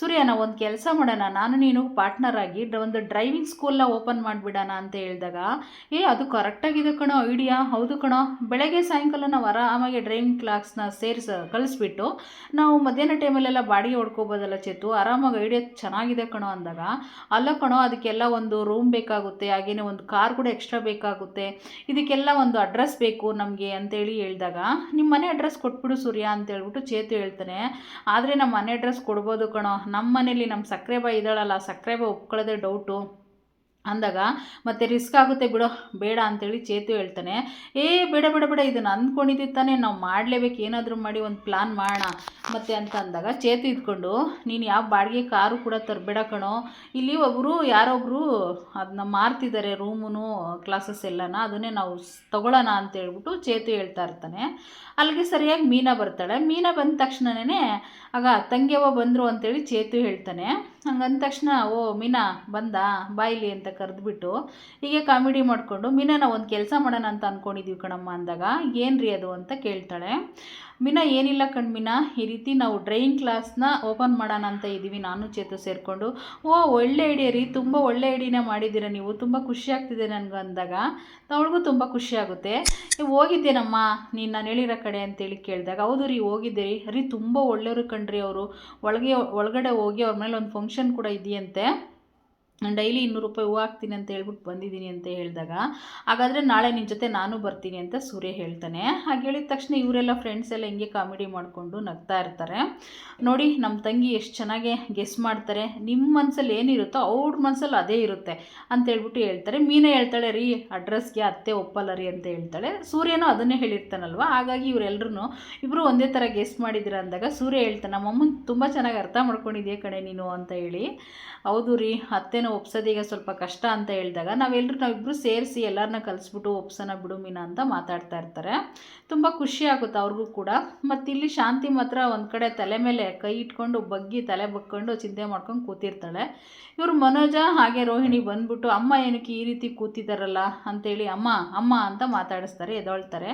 ಸೂರ್ಯ ನಾವು ಒಂದು ಕೆಲಸ ಮಾಡೋಣ. ನಾನು ನೀನು ಪಾರ್ಟ್ನರ್ ಆಗಿ ಒಂದು ಡ್ರೈವಿಂಗ್ ಸ್ಕೂಲ್ನ ಓಪನ್ ಮಾಡಿಬಿಡೋಣ ಅಂತ ಹೇಳಿದಾಗ, ಏ, ಅದು ಕರೆಕ್ಟಾಗಿದೆ ಕಣೋ ಐಡಿಯಾ ಹೌದು ಕಣೋ. ಬೆಳಗ್ಗೆ ಸಾಯಂಕಾಲ ನಾವು ಆರಾಮಾಗಿ ಡ್ರೈವಿಂಗ್ ಕ್ಲಾಸ್ನ ಸೇರಿಸ, ಕಳಿಸ್ಬಿಟ್ಟು ನಾವು ಮಧ್ಯಾಹ್ನ ಟೈಮಲ್ಲೆಲ್ಲ ಬಾಡಿಗೆ ಹೊಡ್ಕೋಬೋದಲ್ಲ ಚೇತು? ಆರಾಮಾಗಿ ಐಡಿಯಾ ಚೆನ್ನಾಗಿದೆ ಕಣೋ ಅಂದಾಗ. ಅಲ್ಲ ಕಣೋ, ಅದಕ್ಕೆಲ್ಲ ಒಂದು ರೂಮ್ ಬೇಕಾಗುತ್ತೆ ಹಾಗೆಯೇ ಒಂದು ಕಾರ್ ಕೂಡ ಎಕ್ಸ್ಟ್ರಾ ಬೇಕಾಗುತ್ತೆ. ಇದಕ್ಕೆಲ್ಲ ಒಂದು ಅಡ್ರೆಸ್ ಬೇಕು ನಮಗೆ ಅಂತೇಳಿ ಹೇಳಿದಾಗ. ನಿಮ್ಮ ಮನೆ ಅಡ್ರೆಸ್ ಕೊಟ್ಬಿಡು ಸೂರ್ಯ ಅಂತ ಹೇಳ್ಬಿಟ್ಟು ಚೇತು ಹೇಳ್ತಾನೆ. ಆದರೆ ನಮ್ಮ ಮನೆ ಅಡ್ರೆಸ್ ಕೊಡ್ಬೋದು ಕಣೋ. ನಮ್ಮ ಮನೇಲಿ ನಮ್ಮ ಸಕ್ಕರೆ ಬಾಯಿ ಇದ್ದಾಳಲ್ಲ ಸಕ್ಕರೆ ಬಾಯಿ ಒಪ್ಕೊಳ್ಳೋದೇ ಡೌಟು ಅಂದಾಗ, ಮತ್ತೆ ರಿಸ್ಕ್ ಆಗುತ್ತೆ ಬಿಡೋ, ಬೇಡ ಅಂತೇಳಿ ಚೇತು ಹೇಳ್ತಾನೆ. ಏ, ಬೇಡ ಬೇಡ ಬೇಡ, ಇದನ್ನು ಅಂದ್ಕೊಂಡಿದ್ದು ತಾನೇ, ನಾವು ಮಾಡಲೇಬೇಕು, ಏನಾದರೂ ಮಾಡಿ ಒಂದು ಪ್ಲಾನ್ ಮಾಡೋಣ, ಮತ್ತೆ ಅಂತ ಅಂದಾಗ ಚೇತು ಇದ್ಕೊಂಡು, ನೀನು ಯಾವ ಬಾಡಿಗೆ ಕಾರು ಕೂಡ ತರಬೇಡ ಕಣೋ. ಇಲ್ಲಿ ಒಬ್ಬರು ಯಾರೊಬ್ಬರು ಅದನ್ನ ಮಾರ್ತಿದ್ದಾರೆ ರೂಮು ಕ್ಲಾಸಸ್ ಎಲ್ಲನ, ಅದನ್ನೇ ನಾವು ತಗೊಳ್ಳೋಣ ಅಂತ ಹೇಳ್ಬಿಟ್ಟು ಚೇತು ಹೇಳ್ತಾ ಇರ್ತಾನೆ. ಅಲ್ಲಿಗೆ ಸರಿಯಾಗಿ ಮೀನಾ ಬರ್ತಾಳೆ. ಮೀನಾ ಬಂದ ತಕ್ಷಣನೇ ಆಗ ತಂಗಿಯವ್ವ ಬಂದರು ಅಂತೇಳಿ ಚೇತು ಹೇಳ್ತಾನೆ. ಹಂಗಂದ ತಕ್ಷಣ ಓ ಮೀನಾ ಬಂದ ಬಾಯಿಲಿ ಅಂತ ಕರೆದ್ಬಿಟ್ಟು ಹೀಗೆ ಕಾಮಿಡಿ ಮಾಡಿಕೊಂಡು ಮೀನಾ ನಾವು ಒಂದು ಕೆಲಸ ಮಾಡೋಣ ಅಂತ ಅಂದ್ಕೊಂಡಿದ್ದೀವಿ ಕಣಮ್ಮ ಅಂದಾಗ ಏನು ರೀ ಅದು ಅಂತ ಕೇಳ್ತಾಳೆ. ಮೀನಾ ಏನಿಲ್ಲ ಕಣ್ ಮೀನಾ ಈ ರೀತಿ ನಾವು ಡ್ರೈಯಿಂಗ್ ಕ್ಲಾಸ್ನ ಓಪನ್ ಮಾಡೋಣ ಅಂತ ಇದ್ದೀವಿ ನಾನು ಚೇತು ಸೇರಿಕೊಂಡು. ಓ ಒಳ್ಳೆ ಐಡಿಯಾ ರೀ ತುಂಬ ಒಳ್ಳೆ ಐಡಿಯಾನೇ ಮಾಡಿದ್ದೀರ ನೀವು ತುಂಬ ಖುಷಿ ಆಗ್ತಿದೆ ನನಗೆ ಅಂದಾಗ. ಅವಳಿಗೂ ತುಂಬ ಖುಷಿ ಆಗುತ್ತೆ. "ಏ, ಹೋಗಿದ್ದೇನಮ್ಮ ನೀನು ನಾನು ಹೇಳಿರೋ ಕಡೆ ಅಂತೇಳಿ ಕೇಳಿದಾಗ ಹೌದು ರೀ ಹೋಗಿದ್ದೆ ರೀ. ರೀ ತುಂಬ ಒಳ್ಳೆಯವರು ಕಣ್ರಿ ಅವರು. ಒಳಗೆ ಒಳಗಡೆ ಹೋಗಿ ಅವ್ರ ಮೇಲೆ ಒಂದು ಫಂಕ್ಷನ್ ಕೂಡ ಇದೆಯಂತೆ. ಡೈಲಿ ಇನ್ನೂರು ರೂಪಾಯಿ ಹೂವು ಹಾಕ್ತೀನಿ ಅಂತ ಹೇಳ್ಬಿಟ್ಟು ಬಂದಿದ್ದೀನಿ ಅಂತ ಹೇಳಿದಾಗ, ಹಾಗಾದರೆ ನಾಳೆ ನಿನ್ನ ಜೊತೆ ನಾನು ಬರ್ತೀನಿ ಅಂತ ಸೂರ್ಯ ಹೇಳ್ತಾನೆ. ಹಾಗೆ ಹೇಳಿದ ತಕ್ಷಣ ಇವರೆಲ್ಲ ಫ್ರೆಂಡ್ಸ್ ಎಲ್ಲ ಹಿಂಗೆ ಕಾಮಿಡಿ ಮಾಡಿಕೊಂಡು ನಗ್ತಾ ಇರ್ತಾರೆ. ನೋಡಿ ನಮ್ಮ ತಂಗಿ ಎಷ್ಟು ಚೆನ್ನಾಗಿ ಗೆಸ್ ಮಾಡ್ತಾರೆ. ನಿಮ್ಮ ಮನಸ್ಸಲ್ಲಿ ಏನಿರುತ್ತೋ ಅವ್ರ ಮನಸ್ಸಲ್ಲಿ ಅದೇ ಇರುತ್ತೆ ಅಂತ ಹೇಳ್ಬಿಟ್ಟು ಹೇಳ್ತಾರೆ. ಮೀನೇ ಹೇಳ್ತಾಳೆ, ರೀ, ಅಡ್ರೆಸ್ಗೆ ಅತ್ತೆ ಒಪ್ಪಲ್ಲ ರೀ ಅಂತ ಹೇಳ್ತಾಳೆ. ಸೂರ್ಯನೂ ಅದನ್ನೇ ಹೇಳಿರ್ತಾನಲ್ವ? ಹಾಗಾಗಿ ಇವರೆಲ್ಲರೂ ಇಬ್ಬರು ಒಂದೇ ಥರ ಗೆಸ್ ಮಾಡಿದ್ದೀರ ಅಂದಾಗ ಸೂರ್ಯ ಹೇಳ್ತಾನೆ, ನಮ್ಮಮ್ಮನ ತುಂಬ ಚೆನ್ನಾಗಿ ಅರ್ಥ ಮಾಡ್ಕೊಂಡಿದ್ಯಾ ಕಣೆ ನೀನು? ಅಂತ ಹೇಳಿ. ಹೌದು ರೀ, ಅತ್ತೆನ ಒಪ್ಸೋದೀಗ ಸ್ವಲ್ಪ ಕಷ್ಟ ಅಂತ ಹೇಳಿದಾಗ ನಾವೆಲ್ಲರೂ ನಾವಿಬ್ಬರು ಸೇರಿಸಿ ಎಲ್ಲರನ್ನ ಕಲಿಸ್ಬಿಟ್ಟು ಒಪ್ಸನ ಬಿಡು ಮೀನಾ ಅಂತ ಮಾತಾಡ್ತಾ ಇರ್ತಾರೆ. ತುಂಬ ಖುಷಿ ಆಗುತ್ತೆ ಅವ್ರಿಗೂ ಕೂಡ. ಮತ್ತು ಇಲ್ಲಿ ಶಾಂತಿ ಮಾತ್ರ ಒಂದು ಕಡೆ ತಲೆ ಮೇಲೆ ಕೈ ಇಟ್ಕೊಂಡು ಬಗ್ಗಿ ತಲೆ ಬಗ್ಕೊಂಡು ಚಿಂತೆ ಮಾಡ್ಕೊಂಡು ಕೂತಿರ್ತಾಳೆ. ಇವರು ಮನೋಜ ಹಾಗೆ ರೋಹಿಣಿ ಬಂದ್ಬಿಟ್ಟು, ಅಮ್ಮ ಏನಕ್ಕೆ ಈ ರೀತಿ ಕೂತಿದ್ದಾರಲ್ಲ ಅಂತೇಳಿ, ಅಮ್ಮ ಅಮ್ಮ ಅಂತ ಮಾತಾಡಿಸ್ತಾರೆ ಎದೊಳ್ತಾರೆ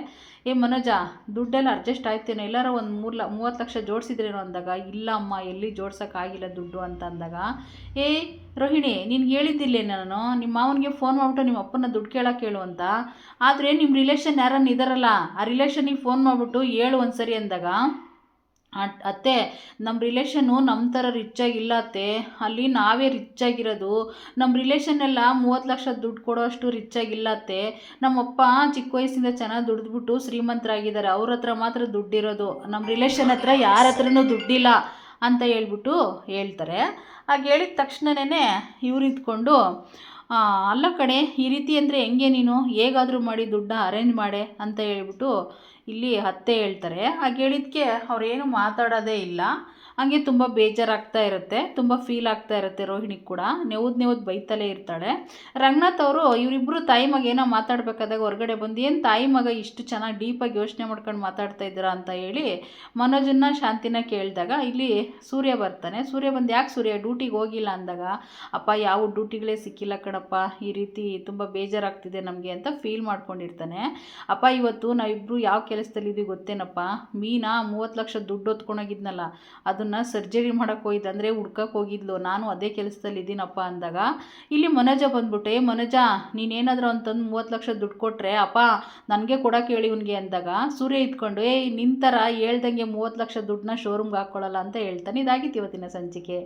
ಏ ಮನೋಜ, ದುಡ್ಡೆಲ್ಲ ಅಡ್ಜಸ್ಟ್ ಆಯ್ತೇನೋ? ಎಲ್ಲರೂ ಒಂದು ಮೂರು ಲ ಮೂವತ್ತು ಲಕ್ಷ ಜೋಡಿಸಿದ್ರೇನೋ ಅಂದಾಗ? ಇಲ್ಲ ಅಮ್ಮ, ಎಲ್ಲಿ ಜೋಡ್ಸೋಕ್ಕಾಗಿಲ್ಲ ದುಡ್ಡು ಅಂತ ಅಂದಾಗ ಏ ರೋಹಿಣಿ ನಿನ್ಗೆ ಹೇಳಿದ್ದಿಲ್ಲೇ ನಾನು. ನಿಮ್ಮ ಮಾವನಿಗೆ ಫೋನ್ ಮಾಡ್ಬಿಟ್ಟು ನಿಮ್ಮ ಅಪ್ಪನ ದುಡ್ಡು ಕೇಳೋಕೆ ಹೇಳು ಅಂತ. ಆದರೆ ನಿಮ್ಮ ರಿಲೇಷನ್ ಯಾರನ್ನ ಇದ್ದಾರಲ್ಲ ಆ ರಿಲೇಷನಿಗೆ ಫೋನ್ ಮಾಡಿಬಿಟ್ಟು ಹೇಳು ಒಂದ್ಸರಿ ಅಂದಾಗ ಅಟ್- ಅತ್ತೆ ನಮ್ಮ ರಿಲೇಷನ್ನು ನಮ್ಮ ಥರ ರಿಚ್ಚಾಗಿಲ್ಲ ಅತ್ತೆ. ಅಲ್ಲಿ ನಾವೇ ರಿಚ್ ಆಗಿರೋದು. ನಮ್ಮ ರಿಲೇಷನ್ ಎಲ್ಲ ಮೂವತ್ತು ಲಕ್ಷ ದುಡ್ಡು ಕೊರೋಷ್ಟು ರಿಚ್ ಆಗಿಲ್ಲ ಅತ್ತೆ. ನಮ್ಮಪ್ಪ ಚಿಕ್ಕ ವಯಸ್ಸಿಂದ ಚೆನ್ನಾಗಿ ದುಡಿದ್ಬಿಟ್ಟು ಶ್ರೀಮಂತರಾಗಿದ್ದಾರೆ. ಅವ್ರ ಹತ್ರ ಮಾತ್ರ ದುಡ್ಡಿರೋದು. ನಮ್ಮ ರಿಲೇಷನ್ ಹತ್ರ ಯಾರ ಹತ್ರನೂ ದುಡ್ಡಿಲ್ಲ ಅಂತ ಹೇಳ್ಬಿಟ್ಟು ಹೇಳ್ತಾರೆ. ಹಾಗೆ ಹೇಳಿದ ತಕ್ಷಣನೇ ಇವ್ರು ಇದ್ಕೊಂಡು ಅಲ್ಲ ಕಡೆ ಈ ರೀತಿ ಅಂದರೆ ಹೆಂಗೆ ನೀನು? ಹೇಗಾದರೂ ಮಾಡಿ ದುಡ್ಡ ಅರೇಂಜ್ ಮಾಡೆ ಅಂತ ಹೇಳ್ಬಿಟ್ಟು ಇಲ್ಲಿ ಅತ್ತೆ ಹೇಳ್ತಾರೆ. ಹಾಗೆ ಹೇಳಿದ್ಕೆ ಅವ್ರೇನು ಮಾತಾಡೋದೇ ಇಲ್ಲ. ಹಂಗೆ ತುಂಬ ಬೇಜಾರಾಗ್ತಾ ಇರುತ್ತೆ, ತುಂಬ ಫೀಲ್ ಆಗ್ತಾ ಇರುತ್ತೆ ರೋಹಿಣಿ ಕೂಡ. ನೆವ್ದು ನೆವ್ದು ಬೈತಲೇ ಇರ್ತಾಳೆ. ರಂಗನಾಥ್ ಅವರು ಇವರಿಬ್ಬರು ತಾಯಿ ಮಗ ಏನೋ ಮಾತಾಡ್ಬೇಕಾದಾಗ ಹೊರಗಡೆ ಬಂದು, ಏನು ತಾಯಿ ಮಗ ಇಷ್ಟು ಚೆನ್ನಾಗಿ ಡೀಪಾಗಿ ಯೋಚನೆ ಮಾಡ್ಕೊಂಡು ಮಾತಾಡ್ತಾ ಇದ್ದೀರಾ? ಅಂತ ಹೇಳಿ ಮನೋಜನ್ನ ಶಾಂತಿನ ಕೇಳಿದಾಗ, ಇಲ್ಲಿ ಸೂರ್ಯ ಬರ್ತಾನೆ. ಸೂರ್ಯ ಬಂದು ಯಾಕೆ ಸೂರ್ಯ? ಡ್ಯೂಟಿಗೆ ಹೋಗಿಲ್ಲ ಅಂದಾಗ, ಅಪ್ಪ, ಯಾವ ಡ್ಯೂಟಿಗಳೇ ಸಿಕ್ಕಿಲ್ಲ ಕಣಪ್ಪ. ಈ ರೀತಿ ತುಂಬ ಬೇಜಾರಾಗ್ತಿದೆ ನಮಗೆ ಅಂತ ಫೀಲ್ ಮಾಡ್ಕೊಂಡಿರ್ತಾನೆ. ಅಪ್ಪ, ಇವತ್ತು ನಾವಿಬ್ಬರು ಯಾವ ಕೆಲಸದಲ್ಲಿದ್ದೀವಿ ಗೊತ್ತೇನಪ್ಪ? ಮೀನಾ ಮೂವತ್ತು ಲಕ್ಷ ದುಡ್ಡು ಹೊತ್ಕೊಂಡೋಗಿದ್ನಲ್ಲ ಅದನ್ನು ಸರ್ಜರಿ ಮಾಡೋಕ್ಕೆ ಹೋಗಿದ್ದು ಅಂದರೆ ಹುಡ್ಕಕ್ಕೆ ಹೋಗಿದ್ಲು. ನಾನು ಅದೇ ಕೆಲಸದಲ್ಲಿ ಇದ್ದೀನಪ್ಪ ಅಂದಾಗ, ಇಲ್ಲಿ ಮನೋಜ ಬಂದ್ಬಿಟ್ಟೆ. ಏ ಮನೋಜ, ನೀನೇನಾದರೂ ಅಂತಂದು ಮೂವತ್ತು ಲಕ್ಷ ದುಡ್ಡು ಕೊಟ್ಟರೆ ಅಪ್ಪ, ನನಗೆ ಕೊಡೋಕೆ ಹೇಳಿ ಇವನಿಗೆ ಅಂದಾಗ ಸೂರ್ಯ ಇದ್ಕೊಂಡು, ಏಯ್ ನಿನ್ನ ಥರ ಹೇಳ್ದಂಗೆ ಮೂವತ್ತು ಲಕ್ಷ ದುಡ್ಡನ್ನ ಶೋರೂಮ್ಗೆ ಹಾಕ್ಕೊಳ್ಳಲ್ಲ ಅಂತ ಹೇಳ್ತಾನೆ. ಇದಾಗಿತ್ತು ಇವತ್ತಿನ ಸಂಚಿಕೆ.